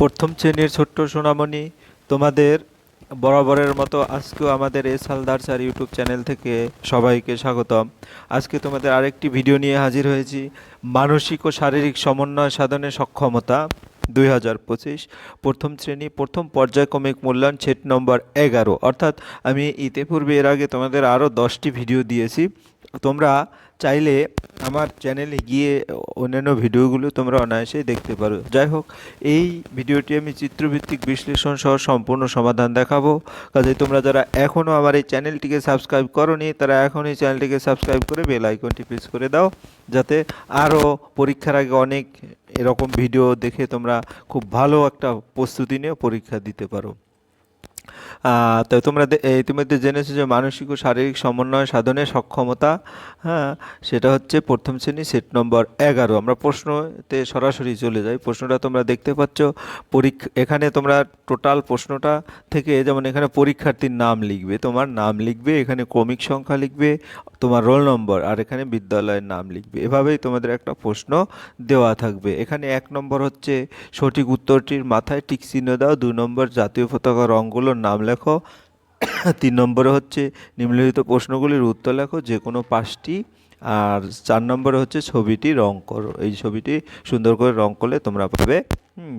প্রথম শ্রেণির ছোট্ট সোনামণি তোমাদের বরাবরের মতো আজকেও আমাদের S Haldar sir YouTube channel থেকে সবাইকে স্বাগতম। আজকে তোমাদের আরেকটি ভিডিও নিয়ে হাজির হয়েছি। মানসিক ও শারীরিক সমন্বয় সাধনে সক্ষমতা দুই হাজার পঁচিশ। প্রথম শ্রেণি, প্রথম পর্যায়ক্রমিক মূল্যায়ন সেট নম্বর এগারো। অর্থাৎ আমি ইতিপূর্বে এর আগে তোমাদের আরও দশটি ভিডিও দিয়েছি। তোমরা চাইলে আমার চ্যানেলে গিয়ে অন্যান্য ভিডিওগুলো তোমরা অনায়াসেই দেখতে পারো। যাই হোক এই ভিডিওটি আমি চিত্রভিত্তিক বিশ্লেষণ সহ সম্পূর্ণ সমাধান দেখাবো। কাজে তোমরা যারা এখনও আমার এই চ্যানেলটিকে সাবস্ক্রাইব করনি, তারা এখন এই চ্যানেলটিকে সাবস্ক্রাইব করে বেল আইকনটি প্রেস করে দাও, যাতে আরও পরীক্ষার আগে অনেক এরকম ভিডিও দেখে তোমরা খুব ভালো একটা প্রস্তুতি নিয়ে পরীক্ষা দিতে পারো। তো তোমরা ইতিমধ্যে জেনেছো যে মানসিক ও শারীরিক সমন্বয় সাধনের সক্ষমতা হ্যাঁ সেটা হচ্ছে প্রথম শ্রেণি সেট নম্বর এগারো। আমরা প্রশ্নতে সরাসরি চলে যাই। প্রশ্নটা তোমরা দেখতে পাচ্ছ। পরীক্ষা এখানে তোমরা টোটাল প্রশ্নটা থেকে যেমন এখানে পরীক্ষার্থীর নাম লিখবে, তোমার নাম লিখবে, এখানে ক্রমিক সংখ্যা লিখবে, তোমার রোল নম্বর আর এখানে বিদ্যালয়ের নাম লিখবে। এভাবেই তোমাদের একটা প্রশ্ন দেওয়া থাকবে। এখানে এক নম্বর হচ্ছে সঠিক উত্তরটির মাথায় টিক চিহ্ন দাও দুই নম্বর জাতীয় পতাকা রঙগুলোর নাম লেখো। তিন নম্বরে হচ্ছে নিম্নলিখিত প্রশ্নগুলির উত্তর লেখো যে কোনো পাঁচটি। আর চার নম্বরে হচ্ছে ছবিটি রং করো, এই ছবিটি সুন্দর করে রং করলে তোমরা পাবে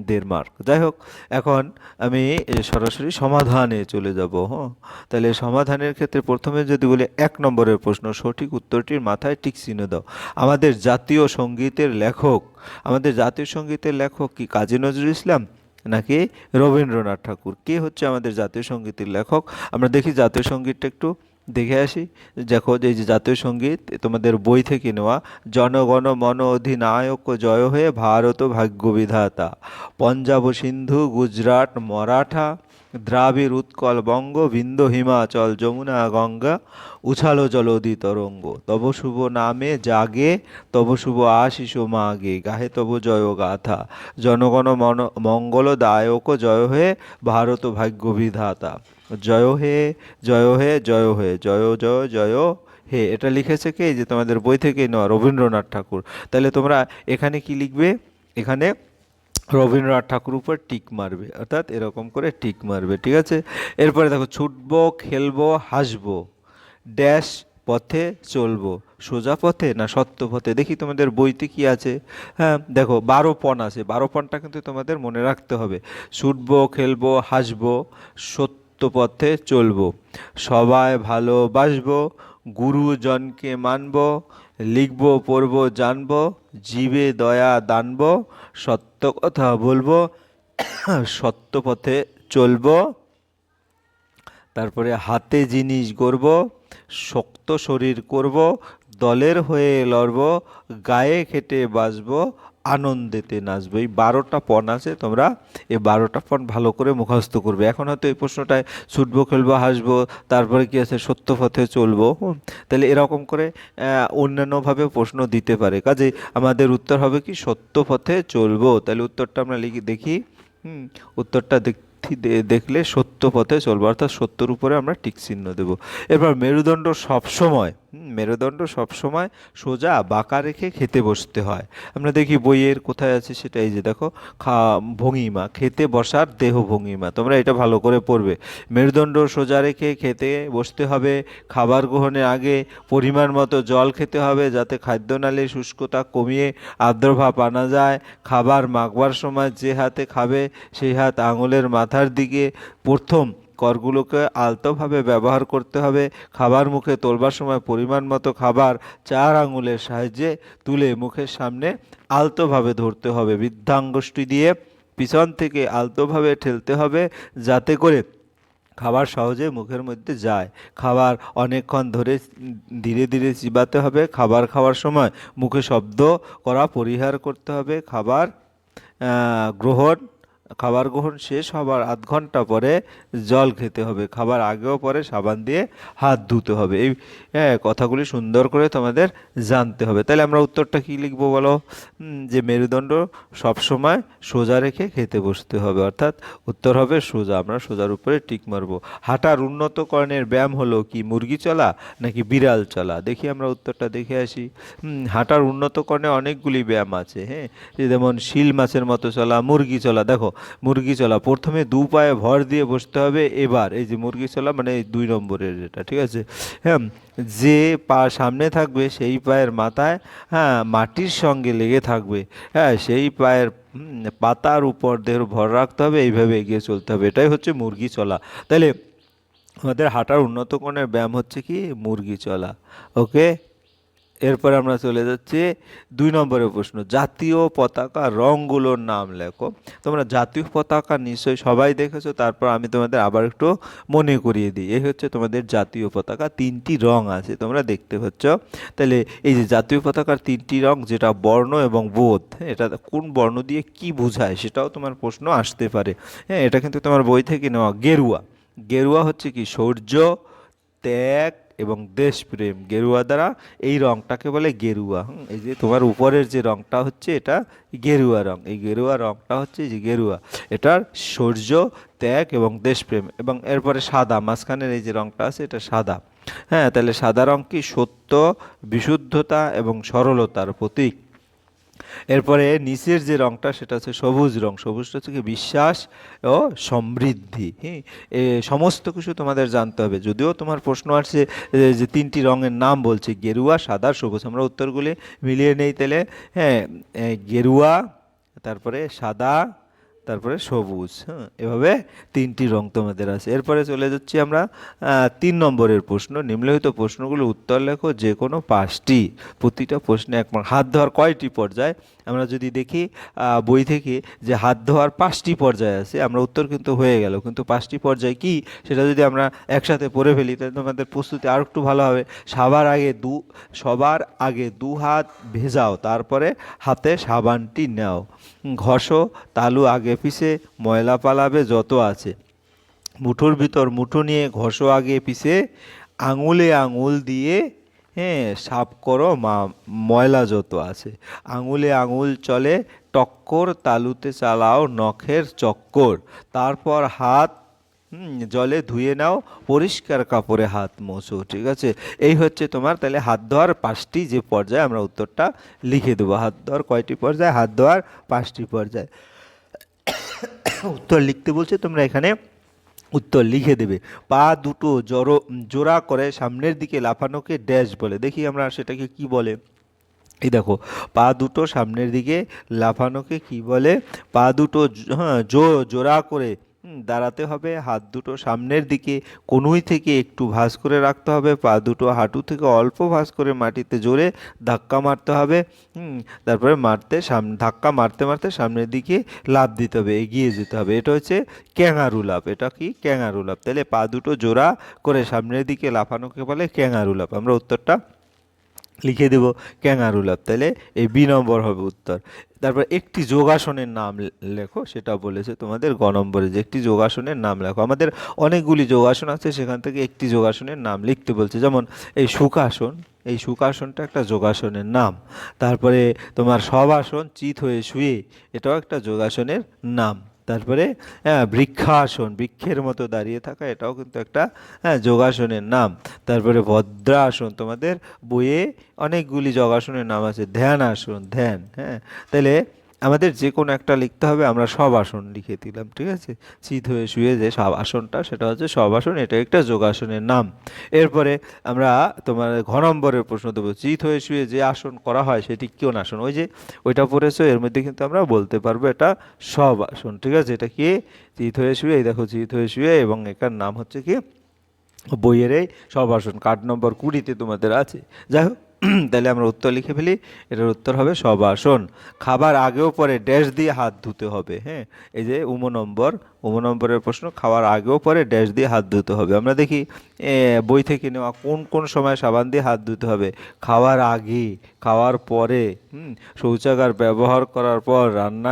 দেড় মার্ক যাই হোক, এখন আমি সরাসরি সমাধানে চলে যাব হ্যাঁ। তাহলে সমাধানের ক্ষেত্রে প্রথমে যদি বলি এক নম্বরের প্রশ্ন, সঠিক উত্তরটির মাথায় টিক চিহ্ন দাও। আমাদের জাতীয় সঙ্গীতের লেখক, আমাদের জাতীয় সঙ্গীতের লেখক কি কাজী নজরুল ইসলাম? নাকি রবীন্দ্রনাথ ঠাকুর? কে হচ্ছে আমাদের জাতীয় সঙ্গীতের লেখক? আমরা দেখি জাতীয় সঙ্গীতটা একটু দেখে আসি। দেখো যে জাতীয় সংগীত তোমাদের বই থেকে নেওয়া, জনগণ মন অধিনায়ক জয় হয়ে ভারত ভাগ্য বিধাতা পঞ্জাব সিন্ধু, গুজরাট, মারাঠা দ্রাবিড় উৎকল বঙ্গ বিন্দ হিমাচল যমুনা গঙ্গা উছালো জলধি তরঙ্গ তব শুভ নামে জাগে, তব শুভ আশিস মাগে। গাহে তব জয় গাথা। জনগণ মন মঙ্গল মঙ্গলদায়ক জয় হয়ে ভারত ভাগ্য বিধাতা জয় হে জয় হে জয় হে, জয় জয় জয় হে। এটা লিখেছে কে? যে তোমাদের বই থেকে নেওয়া রবীন্দ্রনাথ ঠাকুর। তাহলে তোমরা এখানে কি লিখবে? এখানে রবীন্দ্রনাথ ঠাকুর উপর টিক মারবে, অর্থাৎ এরকম করে টিক মারবে, ঠিক আছে? এরপরে দেখো, ছুটবো, খেলব, হাসবো, ড্যাশ পথে চলবো, সোজা পথে না সত্য পথে? দেখি তোমাদের বইতে কি আছে। হ্যাঁ দেখো, বারো পণ আছে, বারো পণটা কিন্তু তোমাদের মনে রাখতে হবে। ছুটবো, খেলব, হাসবো, সত্য পথে চলবো, সবাই ভালোবাসবো, গুরুজনকে মানব লিখব, পড়ব, জানব, জীবে দয়া দানব, সত্য কথা বলব, সত্য পথে চলব, তারপরে হাতে জিনিস গড়ব, শক্ত শরীর করব দলের হয়ে লড়ব, গায়ে খেটে বাঁচব, আনন্দেতে নাচবো। এই বারোটা পণ আছে, তোমরা এই বারোটা পণ ভালো করে মুখস্থ করবে। এখন হয়তো এই প্রশ্নটায় ছুটবো, খেলব, হাসবো, তারপরে কি আছে সত্য পথে চলবো তাহলে এরকম করে অন্যান্যভাবে প্রশ্ন দিতে পারে। কাজে আমাদের উত্তর হবে কি সত্য পথে চলবো। তাহলে উত্তরটা আমরা লিখি, দেখি। হুম, উত্তরটা দেখ দেখলে সত্য পথে চলবো। অর্থাৎ সত্যর উপরে আমরা টিক চিহ্ন দেব। এরপর মেরুদণ্ড সবসময় মেরুদণ্ড সবসময় সোজা বাঁকা রেখে খেতে বসতে হয়। আমরা দেখি বইয়ের কোথায় আছে সেটা, এই যে দেখো, খা, ভঙ্গিমা, খেতে বসার দেহ ভঙ্গিমা। তোমরা এটা ভালো করে পড়বে। মেরুদণ্ড সোজা রেখে খেতে বসতে হবে, খাবার গ্রহণের আগে পরিমাণ মতো জল খেতে হবে যাতে খাদ্যনালীর শুষ্কতা কমিয়ে আর্দ্রভাব আনা যায়। খাবার মাখবার সময় যে হাতে খাবে, সেই হাত আঙুলের মাথার দিকে প্রথম করগুলোকে আলতোভাবে ব্যবহার করতে হবে। খাবার মুখে তোলবার সময় পরিমাণ মতো খাবার চার আঙুলের সাহায্যে তুলে মুখের সামনে আলতোভাবে ধরতে হবে। বৃদ্ধাঙ্গুষ্টি দিয়ে পিছন থেকে আলতোভাবে ঠেলতে হবে যাতে করে খাবার সহজে মুখের মধ্যে যায়। খাবার অনেকক্ষণ ধরে ধীরে ধীরে চিবাতে হবে। খাবার খাওয়ার সময় মুখে শব্দ করা পরিহার করতে হবে। খাবার গ্রহণ খাবার গ্রহণ শেষ হবার আধ ঘণ্টা পরে জল খেতে হবে। খাবার আগেও পরে সাবান দিয়ে হাত ধুতে হবে। এই হ্যাঁ কথাগুলি সুন্দর করে তোমাদের জানতে হবে। তাহলে আমরা উত্তরটা কি লিখব বলো? যে মেরুদণ্ড সবসময় সোজা রেখে খেতে বসতে হবে। অর্থাৎ উত্তর হবে সোজা। আমরা সোজার উপরে টিক মারবো। হাঁটার উন্নতকরণের ব্যায়াম হলো কি মুরগি চলা নাকি বিড়াল চলা? দেখি আমরা উত্তরটা দেখে আসি। হাঁটার উন্নতকরণে অনেকগুলি ব্যায়াম আছে হ্যাঁ? যেমন শিল মাছের মতো চলা, মুরগি চলা। দেখো মুরগি চলা। প্রথমে দু পায়ে ভর দিয়ে বসতে হবে, এবার এই যে মুরগি চলা মানে এই দুই নম্বরের এটা, ঠিক আছে? হ্যাঁ যে পা সামনে থাকবে সেই পায়ের মাথায় হ্যাঁ মাটির সঙ্গে লেগে থাকবে হ্যাঁ সেই পায়ের পাতার উপর দেহের ভর রাখতে হবে, এইভাবে এগিয়ে চলতে হবে। এটাই হচ্ছে মুরগি চলা। তাহলে আমাদের হাঁটার উন্নতকরণের ব্যায়াম হচ্ছে কি? মুরগি চলা, ওকে? এরপর আমরা চলে যাচ্ছি দুই নম্বরের প্রশ্ন। জাতীয় পতাকা রঙগুলোর নাম লেখো। তোমরা জাতীয় পতাকা নিশ্চয়ই সবাই দেখেছ, তারপর আমি তোমাদের আবার একটু মনে করিয়ে দিই। এই হচ্ছে তোমাদের জাতীয় পতাকা, তিনটি রং আছে, তোমরা দেখতে পাচ্ছ। তাহলে এই যে জাতীয় পতাকার তিনটি রং, যেটা বর্ণ এবং বোধ, এটা কোন বর্ণ দিয়ে কি বোঝায় সেটাও তোমার প্রশ্ন আসতে পারে। হ্যাঁ এটা কিন্তু তোমার বই থেকে নেওয়া। গেরুয়া। গেরুয়া হচ্ছে কি শৌর্য ত্যাগ এবং দেশপ্রেম, গেরুয়া দ্বারা এই রংটাকে বলে গেরুয়া। এই যে তোমার উপরের যে রংটা হচ্ছে এটা গেরুয়া রং। এই গেরুয়া রংটা হচ্ছে যে গেরুয়া। এটার সূর্য, ত্যাগ এবং দেশপ্রেম এবং এরপরে সাদা, মাঝখানের এই যে রংটা আছে এটা সাদা। হ্যাঁ তাহলে সাদা রং কি সত্য, বিশুদ্ধতা এবং সরলতার প্রতীক? এরপরে নিচের যে রংটা, সেটা হচ্ছে সবুজ রং। সবুজটা হচ্ছে বিশ্বাস ও সমৃদ্ধি। হ্যাঁ এ সমস্ত কিছু তোমাদের জানতে হবে। যদিও তোমার প্রশ্ন আসছে যে তিনটি রঙের নাম বলছে, গেরুয়া, সাদা সবুজ। আমরা উত্তরগুলি মিলিয়ে নেই তাহলে। হ্যাঁ গেরুয়া, তারপরে সাদা তারপরে সবুজ হ্যাঁ এভাবে তিনটি রং তোমাদের আছে। এরপরে চলে যাচ্ছি আমরা তিন নম্বরের প্রশ্ন। নিম্নলিখিত প্রশ্নগুলো উত্তর লেখো যে কোনো পাঁচটি, প্রতিটা প্রশ্নে এক হাত ধোয়ার কয়টি পর্যায়? আমরা যদি দেখি বই থেকে যে হাত ধোয়ার পাঁচটি পর্যায় আছে, আমরা উত্তর কিন্তু হয়ে গেল। কিন্তু পাঁচটি পর্যায় কি? সেটা যদি আমরা একসাথে পড়ে ফেলি, তাহলে তোমাদের প্রস্তুতি আর একটু ভালো হবে। সবার আগে দু, সবার আগে দু হাত ভেজাও, তারপরে হাতে সাবানটি নাও। ঘষো, তালু আগে পিছে ময়লা পালাবে যত আছে। মুঠোর ভিতর মুঠো নিয়ে ঘষো আগে পিছে আঙুলে আঙুল দিয়ে হ্যাঁ সাফ করো মা, ময়লা যত আছে। আঙুলে আঙুল চলে, টক্কর তালুতে চালাও নখের চক্কর। তারপর হাত জলে ধুয়ে নাও, পরিষ্কার কাপড়ে হাত মোছো, ঠিক আছে? এই হচ্ছে তোমার, তাহলে হাত ধোয়ার পাঁচটি যে পর্যায়ে আমরা উত্তরটা লিখে দেবো। হাত ধোয়ার কয়টি পর্যায়ে? হাত ধোয়ার পাঁচটি পর্যায়ে। উত্তর লিখতে বলছে, তোমরা এখানে উত্তর লিখে দেবে। পা দুটো জড়ো, জোড়া করে সামনের দিকে লাফানোকে ড্যাশ বলে। দেখি আমরা সেটাকে কি বলে। এই দেখো, পা দুটো সামনের দিকে লাফানোকে কি বলে? পা দুটো হ্যাঁ জো, জোড়া করে দাঁড়াতে হবে, হাত দুটো সামনের দিকে কনুই থেকে একটু ভাঁজ করে রাখতে হবে, পা দুটো হাঁটু থেকে অল্প ভাঁজ করে মাটিতে জোরে ধাক্কা মারতে হবে তারপরে মারতে সাম, ধাক্কা মারতে মারতে সামনের দিকে লাফ দিতে হবে, এগিয়ে যেতে হবে, এটা হচ্ছে ক্যাঙারু লাফ, এটা কি ক্যাঙারু লাফ, তাহলে পা দুটো জোড়া করে সামনের দিকে লাফানোকে বলে ক্যাঙারু লাফ, আমরা উত্তরটা লিখে দেব ক্যাঙারু লাভ তাহলে এই বি নম্বর হবে উত্তর। তারপর একটি যোগাসনের নাম লেখো, সেটা বলেছে তোমাদের গ নম্বরে যে একটি যোগাসনের নাম লেখো। আমাদের অনেকগুলি যোগাসন আছে, সেখান থেকে একটি যোগাসনের নাম লিখতে বলছে। যেমন এই সুখাসন এই সুখাসনটা একটা যোগাসনের নাম। তারপরে তোমার সবাসন, চিত হয়ে শুয়ে, এটাও একটা যোগাসনের নাম। তারপরে হ্যাঁ বৃক্ষাসন, বৃক্ষের মতো দাঁড়িয়ে থাকা, এটাও কিন্তু একটা হ্যাঁ যোগাসনের নাম। তারপরে ভদ্রাসন, তোমাদের বইয়ে অনেকগুলি যোগাসনের নাম আছে। ধ্যান আসন ধ্যান হ্যাঁ? তাহলে আমাদের যে কোনো একটা লিখতে হবে, আমরা সব আসন লিখে দিলাম, ঠিক আছে? চিত হয়ে শুয়ে যে সব আসনটা, সেটা হচ্ছে সব আসন, এটা একটা যোগাসনের নাম। এরপরে আমরা তোমার ঘ নম্বরের প্রশ্ন দেবো, চিত হয়ে শুয়ে যে আসন করা হয়, সেটি কোন আসন? ওই যে ওইটা পড়েছো, এর মধ্যে কিন্তু আমরা বলতে পারব এটা সব আসন, ঠিক আছে? এটা কি? চিত হয়ে শুয়ে, এই দেখো চিত হয়ে শুয়ে, এবং এটার নাম হচ্ছে কি? বইয়ের এই সব আসন কার্ড নম্বর কুড়িতে তোমাদের আছে। যাই হোক তাহলে আমরা উত্তর লিখে ফেলি, এটার উত্তর হবে সবাসন খাবার আগেও পরে ড্যাশ দিয়ে হাত ধুতে হবে হ্যাঁ? এই যে উম নম্বর উম নম্বরের প্রশ্ন, খাওয়ার আগেও পরে ড্যাশ দিয়ে হাত ধুতে হবে। আমরা দেখি বই থেকে নেওয়া কোন কোন সময় সাবান দিয়ে হাত ধুতে হবে? খাওয়ার আগে, খাওয়ার পরে শৌচাগার ব্যবহার করার পর, রান্না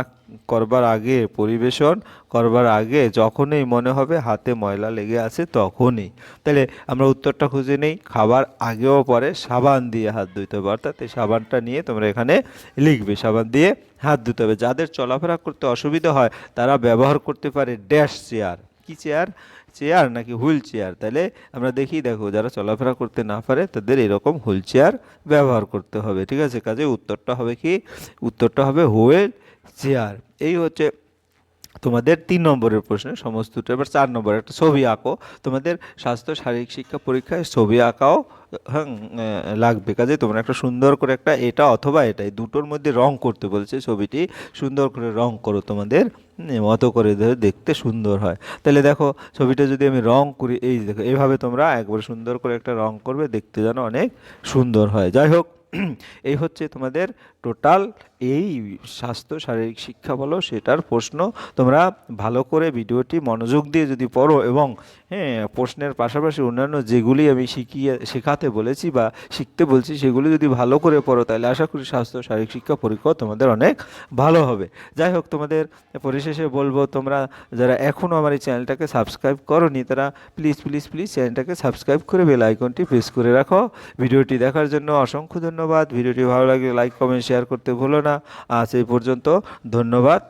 করবার আগে, পরিবেশন করবার আগে, যখনই মনে হবে হাতে ময়লা লেগে আছে তখনই। তাহলে আমরা উত্তরটা খুঁজে নেই খাবার আগেও পরে সাবান দিয়ে হাত ধুতে হবে। অর্থাৎ এই সাবানটা নিয়ে তোমরা এখানে লিখবে, সাবান দিয়ে হাত ধুতে হবে। যাদের চলাফেরা করতে অসুবিধা হয়, তারা ব্যবহার করতে পারে ড্যাশ চেয়ার কি চেয়ার চেয়ার নাকি হুইল চেয়ার তাহলে আমরা দেখি, দেখো, যারা চলাফেরা করতে না পারে, তাদের এরকম হুইল চেয়ার ব্যবহার করতে হবে। ঠিক আছে? কাজে উত্তরটা হবে কি? উত্তরটা হবে হুইল চেয়ার এই হচ্ছে তোমাদের তিন নম্বরের প্রশ্নের সমস্ত উত্তর এবার চার নম্বর একটা ছবি আঁকো। তোমাদের স্বাস্থ্য, শারীরিক শিক্ষা পরীক্ষায় ছবি আঁকাও হ্যাঁ লাগবে। কাজে তোমরা একটা সুন্দর করে একটা এটা অথবা এটাই, দুটোর মধ্যে রং করতে বলছে ছবিটি, সুন্দর করে রং করো তোমাদের মতো করে দেখতে সুন্দর হয়। তাহলে দেখো, ছবিটা যদি আমি রং করি, এই দেখো এইভাবে তোমরা একবার সুন্দর করে একটা রং করবে, দেখতে যেন অনেক সুন্দর হয়। যাই হোক, এই হচ্ছে তোমাদের টোটাল এই স্বাস্থ্য, শারীরিক শিক্ষা বলো, সেটার প্রশ্ন তোমরা ভালো করে ভিডিওটি মনোযোগ দিয়ে যদি পড়ো এবং হ্যাঁ প্রশ্নের পাশাপাশি অন্যান্য যেগুলি আমি শিখিয়ে, শেখাতে বলেছি বা শিখতে বলছি, সেগুলি যদি ভালো করে পড়ো, তাহলে আশা করি স্বাস্থ্য, শারীরিক শিক্ষা পরীক্ষাও তোমাদের অনেক ভালো হবে। যাই হোক, তোমাদের পরিশেষে বলব, তোমরা যারা এখনও আমার এই চ্যানেলটাকে সাবস্ক্রাইব করনি, তারা প্লিজ প্লিজ প্লিজ চ্যানেলটাকে সাবস্ক্রাইব করে বেল আইকনটি প্রেস করে রাখো। ভিডিওটি দেখার জন্য অসংখ্য ধন্যবাদ। ভিডিওটি ভালো লাগলে লাইক, কমেন্ট শেয়ার করতে ভুলো না। আজ এই পর্যন্ত ধন্যবাদ।